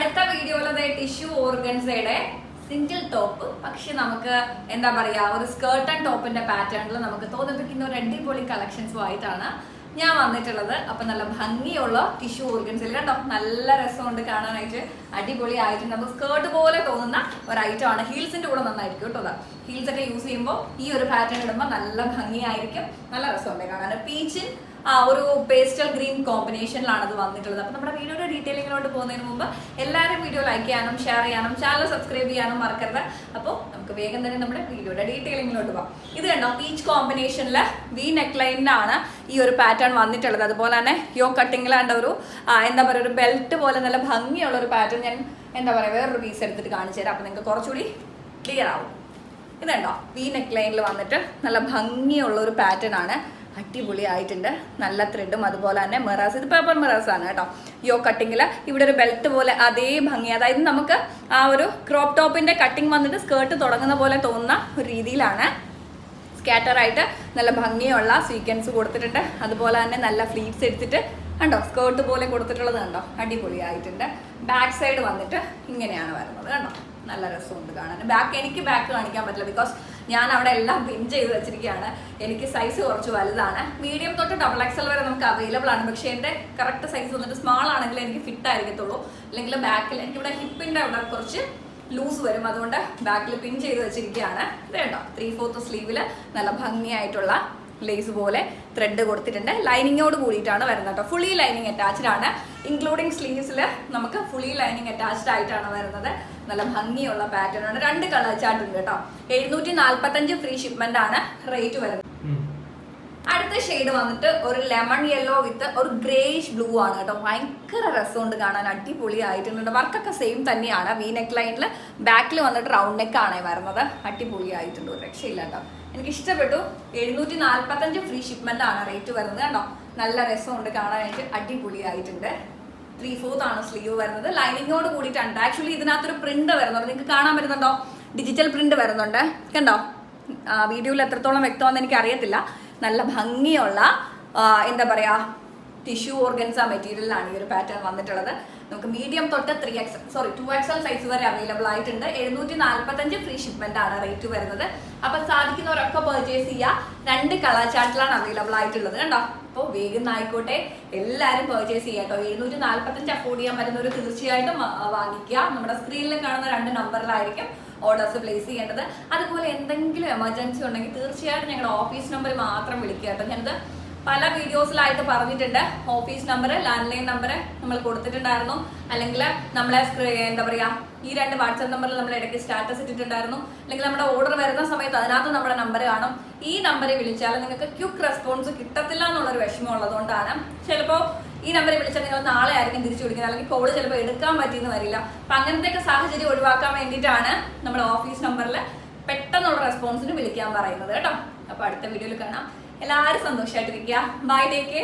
അടുത്ത വീഡിയോയിലത് ടിഷ്യൂ ഓർഗൻസയുടെ സിംഗിൾ ടോപ്പ് പക്ഷെ നമുക്ക് എന്താ പറയാ ഒരു സ്കേർട്ട് ആൻഡ് ടോപ്പിന്റെ പാറ്റേണിൽ നമുക്ക് തോന്നിപ്പിക്കുന്ന ഒരു അടിപൊളി കളക്ഷൻസും ആയിട്ടാണ് ഞാൻ വന്നിട്ടുള്ളത്. അപ്പൊ നല്ല ഭംഗിയുള്ള ടിഷ്യൂ ഓർഗൻസിൽ കണ്ടോ? നല്ല രസമുണ്ട് കാണാനായിട്ട്. അടിപൊളി ആയിട്ടുണ്ട്. നമുക്ക് സ്കേർട്ട് പോലെ തോന്നുന്ന ഒരു ഐറ്റം ആണ്. ഹീൽസിന്റെ കൂടെ നന്നായിരിക്കും കേട്ടോ ഹീൽസ് ഒക്കെ യൂസ് ചെയ്യുമ്പോൾ ഈ ഒരു പാറ്റേൺ ഇടുമ്പോൾ നല്ല ഭംഗിയായിരിക്കും. നല്ല രസമുണ്ട് കാണാൻ. പീച്ചിൻ ആ ഒരു പേസ്റ്റൽ ഗ്രീൻ കോമ്പിനേഷനിലാണ് അത് വന്നിട്ടുള്ളത്. അപ്പോൾ നമ്മുടെ വീഡിയോയുടെ ഡീറ്റെയിലിങ്ങിലോട്ട് പോകുന്നതിന് മുമ്പ് എല്ലാവരും വീഡിയോ ലൈക്ക് ചെയ്യാനും ഷെയർ ചെയ്യാനും ചാനൽ സബ്സ്ക്രൈബ് ചെയ്യാനും മറക്കരുത്. അപ്പോൾ നമുക്ക് വേഗം തന്നെ നമ്മുടെ വീഡിയോയുടെ ഡീറ്റെയിലിങ്ങിലോട്ട് പോകാം. ഇത് കണ്ടോ പീച്ച് കോമ്പിനേഷനിൽ വി നെക്ക് ലൈനിലാണ് ഈ ഒരു പാറ്റേൺ വന്നിട്ടുള്ളത്. അതുപോലെ തന്നെ യോ കട്ടിങ്ങിലാണ്ട ഒരു എന്താ പറയുക ഒരു ബെൽറ്റ് പോലെ നല്ല ഭംഗിയുള്ള ഒരു പാറ്റേൺ ഞാൻ എന്താ പറയുക വേറൊരു പീസ് എടുത്തിട്ട് കാണിച്ചു തരാം. അപ്പോൾ നിങ്ങൾക്ക് കുറച്ചുകൂടി ക്ലിയർ ആവും. ഇതുണ്ടോ വി നെക്ക് ലൈനിൽ വന്നിട്ട് നല്ല ഭംഗിയുള്ള ഒരു പാറ്റേൺ ആണ്. അടിപൊളി ആയിട്ടുണ്ട് നല്ല ത്രെഡും അതുപോലെ തന്നെ മെറാസ് ഇത് പേപ്പർ മെറാസ് ആണ് കേട്ടോ. യോ കട്ടിങ്ങിൽ ഇവിടെ ഒരു ബെൽറ്റ് പോലെ അതേ ഭംഗി. അതായത് നമുക്ക് ആ ഒരു ക്രോപ്പ് ടോപ്പിന്റെ കട്ടിങ് വന്നിട്ട് സ്കേർട്ട് തുടങ്ങുന്ന പോലെ തോന്നുന്ന ഒരു രീതിയിലാണ്. സ്കാറ്റർ ആയിട്ട് നല്ല ഭംഗിയുള്ള സീക്വൻസ് കൊടുത്തിട്ടുണ്ട്. അതുപോലെ തന്നെ നല്ല ഫ്ലീറ്റ്സ് എടുത്തിട്ട് കണ്ടോ? സ്കേർട്ട് പോലെ കൊടുത്തിട്ടുള്ളത് കണ്ടോ? അടിപൊളിയായിട്ടുണ്ട്. ബാക്ക് സൈഡ് വന്നിട്ട് ഇങ്ങനെയാണ് വരുന്നത് കണ്ടോ? നല്ല രസമുണ്ട് കാണാൻ. ബാക്ക് എനിക്ക് ബാക്ക് കാണിക്കാൻ പറ്റില്ല ബിക്കോസ് ഞാൻ അവിടെ എല്ലാം പിൻ ചെയ്ത് വെച്ചിരിക്കുകയാണ്. എനിക്ക് സൈസ് കുറച്ച് വലുതാണ്. മീഡിയം തൊട്ട് ഡബിൾ എക്സൽ വരെ നമുക്ക് അവൈലബിൾ ആണ്. പക്ഷേ എന്റെ കറക്റ്റ് സൈസ് വന്നിട്ട് സ്മാൾ ആണെങ്കിൽ എനിക്ക് ഫിറ്റ് ആയിരിക്കത്തുള്ളൂ. അല്ലെങ്കിൽ ബാക്കിൽ എനിക്ക് ഇവിടെ ഹിപ്പിന്റെ അവിടെ കുറച്ച് ലൂസ് വരും. അതുകൊണ്ട് ബാക്കിൽ പിൻ ചെയ്ത് വെച്ചിരിക്കുകയാണ്. വേണ്ടോ ത്രീ ഫോർത്ത് സ്ലീവിൽ നല്ല ഭംഗിയായിട്ടുള്ള ലേസ് പോലെ ത്രെഡ് കൊടുത്തിട്ടുണ്ട്. ലൈനിങ്ങോട് കൂടിയിട്ടാണ് വരുന്നത് കേട്ടോ. ഫുള്ളി ലൈനിങ് അറ്റാച്ച്ഡ് ആണ്. ഇൻക്ലൂഡിങ് സ്ലീവ്സിൽ നമുക്ക് ഫുള്ളി ലൈനിങ് അറ്റാച്ച്ഡ് ആയിട്ടാണ് വരുന്നത്. നല്ല ഭംഗിയുള്ള പാറ്റേൺ ആണ്. രണ്ട് കളർ ചാർട്ട് ഉണ്ട് കേട്ടോ. എഴുന്നൂറ്റി നാല്പത്തഞ്ച് ഫ്രീ ഷിപ്മെന്റ് ആണ് റേറ്റ് വരുന്നത്. അടുത്ത ഷെയ്ഡ് വന്നിട്ട് ഒരു ലെമൺ യെല്ലോ വിത്ത് ഒരു ഗ്രേഷ് ബ്ലൂ ആണ് കേട്ടോ. ഭയങ്കര രസമുണ്ട് കാണാൻ. അടിപൊളി ആയിട്ടുണ്ട് വർക്കൊക്കെ സെയിം തന്നെയാണ്. വി നെക്ക് ലൈനിൽ ബാക്കിൽ വന്നിട്ട് റൗണ്ട് നെക്ക് ആണ് വരുന്നത്. അടിപൊളി ആയിട്ടുണ്ട് ഒരു രക്ഷയില്ല കേട്ടോ. എനിക്ക് ഇഷ്ടപ്പെട്ടു. എഴുന്നൂറ്റി നാൽപ്പത്തഞ്ച് ഫ്രീ ഷിപ്മെന്റ് ആണ് റേറ്റ് വരുന്നത് കേട്ടോ. നല്ല രസമുണ്ട് കാണാനായിട്ട്. അടിപൊളി ആയിട്ടുണ്ട് ത്രീ ഫോർത്ത് ആണ് സ്ലീവ് വരുന്നത്. ലൈനിങ്ങോട് കൂടിയിട്ടുണ്ട് ആക്ച്വലി ഇതിനകത്തൊരു പ്രിന്റ് വരുന്നുണ്ട്. നിങ്ങൾക്ക് കാണാൻ പറ്റുന്നുണ്ടോ? ഡിജിറ്റൽ പ്രിന്റ് വരുന്നുണ്ട്. കണ്ടോ? വീഡിയോയിൽ എത്രത്തോളം വ്യക്തമാണെന്ന് എനിക്ക് അറിയത്തില്ല നല്ല ഭംഗിയുള്ള എന്താ പറയാ ടിഷ്യൂ ഓർഗൻസ് ആ മെറ്റീരിയലിലാണ് ഈ ഒരു പാറ്റേൺ വന്നിട്ടുള്ളത്. നമുക്ക് മീഡിയം തൊട്ട് three X sorry two XL size വരെ അവൈലബിൾ ആയിട്ടുണ്ട്. എഴുന്നൂറ്റി നാൽപ്പത്തഞ്ച് ഫ്രീ ഷിപ്മെന്റ് ആണ് റേറ്റ് വരുന്നത്. അപ്പൊ സാധിക്കുന്നവരൊക്കെ പെർച്ചേസ് ചെയ്യുക രണ്ട് കളർ ചാർട്ടിലാണ് അവൈലബിൾ ആയിട്ടുള്ളത് കണ്ടോ? അപ്പോൾ വേഗം ആയിക്കോട്ടെ. എല്ലാവരും പെർച്ചേസ് ചെയ്യാം കേട്ടോ എഴുന്നൂറ്റി നാൽപ്പത്തഞ്ച് അഫോർഡ് ചെയ്യാൻ പറ്റുന്നവർ തീർച്ചയായിട്ടും വാങ്ങിക്കുക. നമ്മുടെ സ്ക്രീനിൽ കാണുന്ന രണ്ട് നമ്പറിലായിരിക്കും ഓർഡേഴ്സ് പ്ലേസ് ചെയ്യേണ്ടത്. അതുപോലെ എന്തെങ്കിലും എമർജൻസി ഉണ്ടെങ്കിൽ തീർച്ചയായിട്ടും ഞങ്ങളുടെ ഓഫീസ് നമ്പർ മാത്രം വിളിക്കുക കേട്ടോ ഞാനത് പല വീഡിയോസിലായിട്ട് പറഞ്ഞിട്ടുണ്ട്. Office number land line number നമ്മൾ കൊടുത്തിട്ടുണ്ടായിരുന്നു. അല്ലെങ്കിൽ നമ്മളെ എന്താ പറയുക ഈ രണ്ട് വാട്സാപ്പ് നമ്പറിൽ നമ്മൾ ഇടയ്ക്ക് സ്റ്റാറ്റസ് ഇട്ടിട്ടുണ്ടായിരുന്നു. അല്ലെങ്കിൽ നമ്മുടെ ഓർഡർ വരുന്ന സമയത്ത് അതിനകത്ത് നമ്മുടെ നമ്പർ കാണും. ഈ നമ്പറിൽ വിളിച്ചാൽ നിങ്ങൾക്ക് ക്യുക്ക് റെസ്പോൺസ് കിട്ടത്തില്ല എന്നുള്ളൊരു വിഷമം ഉള്ളതുകൊണ്ടാണ്. ചിലപ്പോൾ ഈ നമ്പറിൽ വിളിച്ചാൽ നിങ്ങൾ നാളെ ആയിരിക്കും തിരിച്ചു വിളിക്കുന്നത്. അല്ലെങ്കിൽ കോൾ ചിലപ്പോൾ എടുക്കാൻ പറ്റിയെന്ന് വരില്ല. അപ്പം അങ്ങനത്തെയൊക്കെ സാഹചര്യം ഒഴിവാക്കാൻ വേണ്ടിയിട്ടാണ് നമ്മുടെ ഓഫീസ് നമ്പറിൽ പെട്ടെന്നുള്ള റെസ്പോൺസിന് വിളിക്കാൻ പറയുന്നത് കേട്ടോ. അപ്പോൾ അടുത്ത വീഡിയോയിൽ കാണാം. എല്ലാവരും സന്തോഷമായിട്ടിരിക്കുക ബൈ ടേക്ക്